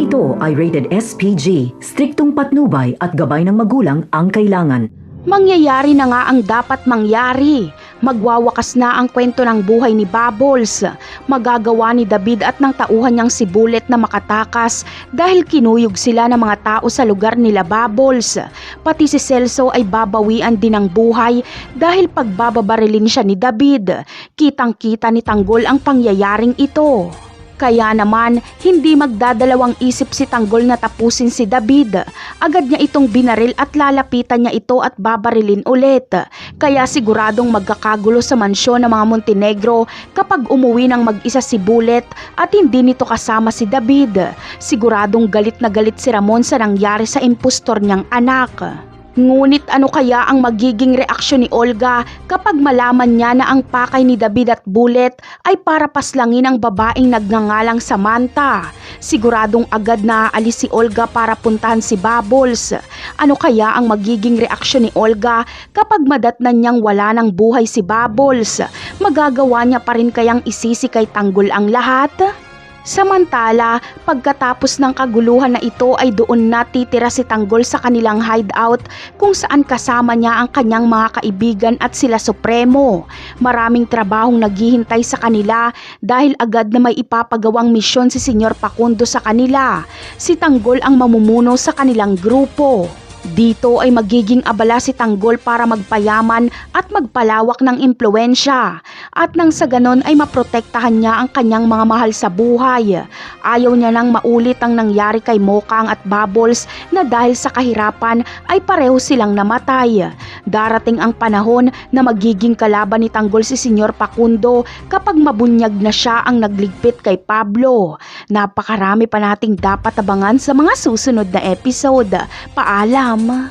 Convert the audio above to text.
ito ay rated SPG, striktong patnubay at gabay ng magulang ang kailangan. Mangyayari na nga ang dapat mangyari. Magwawakas na ang kwento ng buhay ni Bubbles. Magagawa ni David at ng tauhan niyang si Bullet na makatakas dahil kinuyog sila ng mga tao sa lugar nila Bubbles. Pati si Celso ay babawian din ng buhay dahil pagbababarilin siya ni David. Kitang-kita ni Tanggol ang pangyayaring ito. Kaya naman, hindi magdadalawang isip si Tanggol na tapusin si David. Agad niya itong binaril at lalapitan niya ito at babarilin ulit. Kaya siguradong magkakagulo sa mansyon ng mga Montenegro kapag umuwi ng mag-isa si Bullet at hindi nito kasama si David. Siguradong galit na galit si Ramon sa nangyari sa impostor niyang anak. Ngunit ano kaya ang magiging reaksyon ni Olga kapag malaman niya na ang pakay ni David at Bullet ay para paslangin ang babaeng nagngangalang Samantha? Siguradong agad na aalis si Olga para puntahan si Bubbles. Ano kaya ang magiging reaksyon ni Olga kapag madatnan niyang wala ng buhay si Bubbles? Magagawa niya pa rin kayang isisi kay Tanggol ang lahat? Samantala, pagkatapos ng kaguluhan na ito ay doon na titira si Tanggol sa kanilang hideout kung saan kasama niya ang kanyang mga kaibigan at sila Supremo. Maraming trabahong naghihintay sa kanila dahil agad na may ipapagawang misyon si Senyor Pakundo sa kanila. Si Tanggol ang mamumuno sa kanilang grupo. Dito ay magiging abala si Tanggol para magpayaman at magpalawak ng impluensya at nang sa ganon ay maprotektahan niya ang kanyang mga mahal sa buhay. Ayaw niya nang maulit ang nangyari kay Mokang at Bubbles na dahil sa kahirapan ay pareho silang namatay. Darating ang panahon na magiging kalaban ni Tanggol si Senyor Pakundo kapag mabunyag na siya ang nagligpit kay Pablo. Napakarami pa nating dapat abangan sa mga susunod na episode. Paalam! 吗